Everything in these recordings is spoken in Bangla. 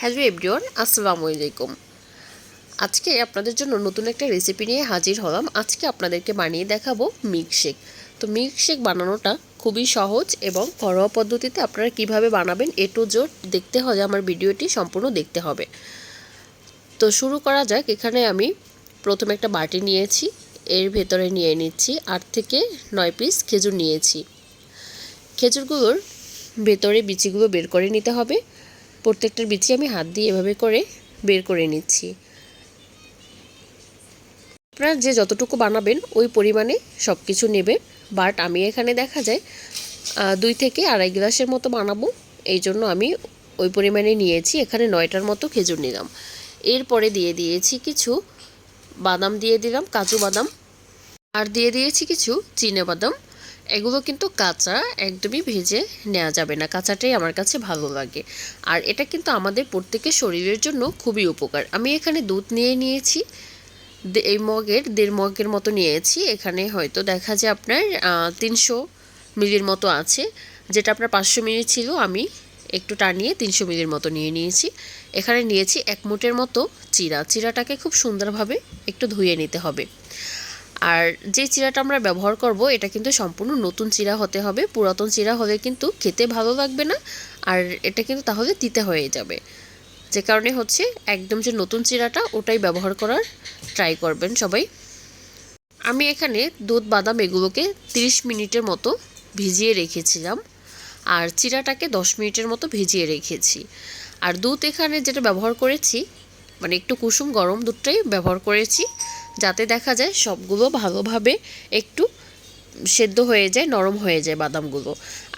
হ্যালো এভরিওয়ান, আসসালামু আলাইকুম। আজকে আপনাদের জন্য নতুন একটা রেসিপি নিয়ে হাজির হলাম। আজকে আপনাদেরকে বানিয়ে দেখাবো মিল্কশেক তো মিল্কশেক বানানোটা খুবই সহজ এবং ঘরোয়া পদ্ধতিতে আপনারা কীভাবে বানাবেন এ টু জোট দেখতে হলে আমার ভিডিওটি সম্পূর্ণ দেখতে হবে। তো শুরু করা যাক। এখানে আমি প্রথমে একটা বাটি নিয়েছি, এর ভেতরে নিয়ে নিচ্ছি আট থেকে নয় পিস খেজুর নিয়েছি। খেজুরগুলোর ভেতরে বিচিগুলো বের করে নিতে হবে। প্রত্যেকটার বিচি আমি হাত দিয়ে এভাবে করে বের করে নিচ্ছি। আপনারা যে যতটুকু বানাবেন, ওই পরিমাণে সব কিছু নেবে। বাট আমি এখানে দেখা যায় দুই থেকে আড়াই গ্লাসের মতো বানাবো। এই জন্য আমি ওই পরিমাণে নিয়েছি। এখানে নয়টার মতো খেজুর নিলাম। এরপরে দিয়ে দিয়েছি কিছু বাদাম দিয়ে দিলাম, কাজু বাদাম। আর দিয়ে দিয়েছি কিছু চিনে বাদাম। এগুলো কিন্তু কাঁচা, একদমই ভেজে নেওয়া যাবে না। কাঁচাটাই আমার কাছে ভালো লাগে। আর এটা কিন্তু আমাদের প্রত্যেকের শরীরের জন্য খুবই উপকার। আমি এখানে দুধ নিয়ে নিয়েছি। এই মগের, দেড় মগের মতো নিয়েছি। এখানে হয়তো দেখা যায় আপনার তিনশো মিলির মতো আছে। যেটা আপনার পাঁচশো মিলি ছিল, আমি একটু টানিয়ে তিনশো মিলির মতো নিয়ে নিয়েছি। এখানে নিয়েছি এক মুটের মতো চিরা। চিরাটাকে খুব সুন্দরভাবে একটু ধুয়ে নিতে হবে। আর যে চিরাটা আমরা ব্যবহার করব, এটা কিন্তু সম্পূর্ণ নতুন চিরা হতে হবে, পুরাতন চিরা হলে কিন্তু খেতে ভালো লাগবে না, আর এটা কিন্তু তাহলে তিতে হয়ে যাবে। যে কারণে হচ্ছে একদম যে নতুন চিরাটা, ওটাই ব্যবহার করার ট্রাই করবেন সবাই। আমি এখানে দুধ, বাদাম এগুলোকে 30 মিনিটের মতো ভিজিয়ে রেখেছিলাম, আর চিরাটাকে 10 মিনিটের মতো ভিজিয়ে রেখেছি। আর দুধ এখানে যেটা ব্যবহার করেছি মানে একটু কুসুম গরম দুধটাই ব্যবহার করেছি, যাতে দেখা যায় সবগুলো ভালোভাবে একটু সেদ্ধ হয়ে যায়, নরম হয়ে যায় বাদামগুলো।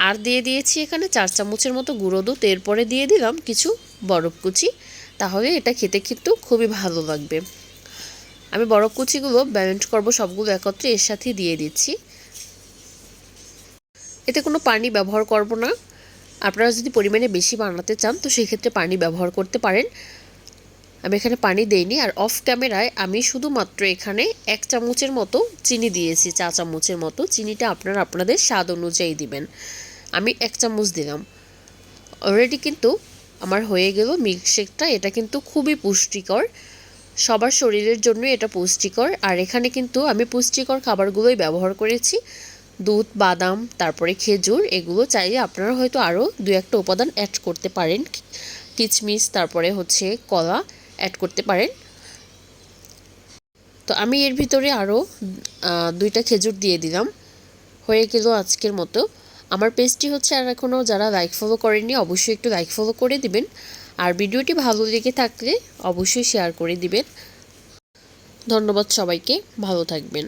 আর দিয়ে দিয়েছি এখানে চার চামচের মতো গুঁড়ো দুধ, এরপরে দিয়ে দিলাম কিছু বরফ কুচি। তাহলে এটা খেতে কিন্তু খুবই ভালো লাগবে। আমি বরফ কুচিগুলো ব্যালেন্স করব, সবগুলো একত্রে এর সাথে দিয়ে দিচ্ছি। এতে কোনো পানি ব্যবহার করব না। আপনারা যদি পরিমাণে বেশি বানাতে চান, তো সেক্ষেত্রে পানি ব্যবহার করতে পারেন। আমি এখানে পানি দেইনি আর অফ ক্যামেরায় আমি শুধুমাত্র এখানে এক চামচের মতো চিনি দিয়েছি, চা চামচের মতো। চিনিটা আপনারা আপনাদের স্বাদ অনুযায়ী দিবেন। আমি এক চামচ দিলাম। অলরেডি কিন্তু আমার হয়ে গেল মিল্কশেকটা এটা কিন্তু খুবই পুষ্টিকর। সবার শরীরের জন্য এটা পুষ্টিকর। আর এখানে কিন্তু আমি পুষ্টিকর খাবারগুলোই ব্যবহার করেছি। দুধ, বাদাম, তারপরে খেজুর, এগুলো চাইলে আপনারা হয়তো আরও দু একটা উপাদান অ্যাড করতে পারেন। কিচমিচ, তারপরে হচ্ছে কলা। অ্যাড করতে পারেন। তো আমি এর ভিতরে আরও দুইটা খেজুর দিয়ে দিলাম। হয়ে গেল আজকের মতো। আমার পেজটি হচ্ছে আর এখনও যারা লাইক ফলো করেননি, অবশ্যই একটু লাইক ফলো করে দিবেন। আর ভিডিওটি ভালো লেগে থাকলে অবশ্যই শেয়ার করে দিবেন। ধন্যবাদ সবাইকে, ভালো থাকবেন।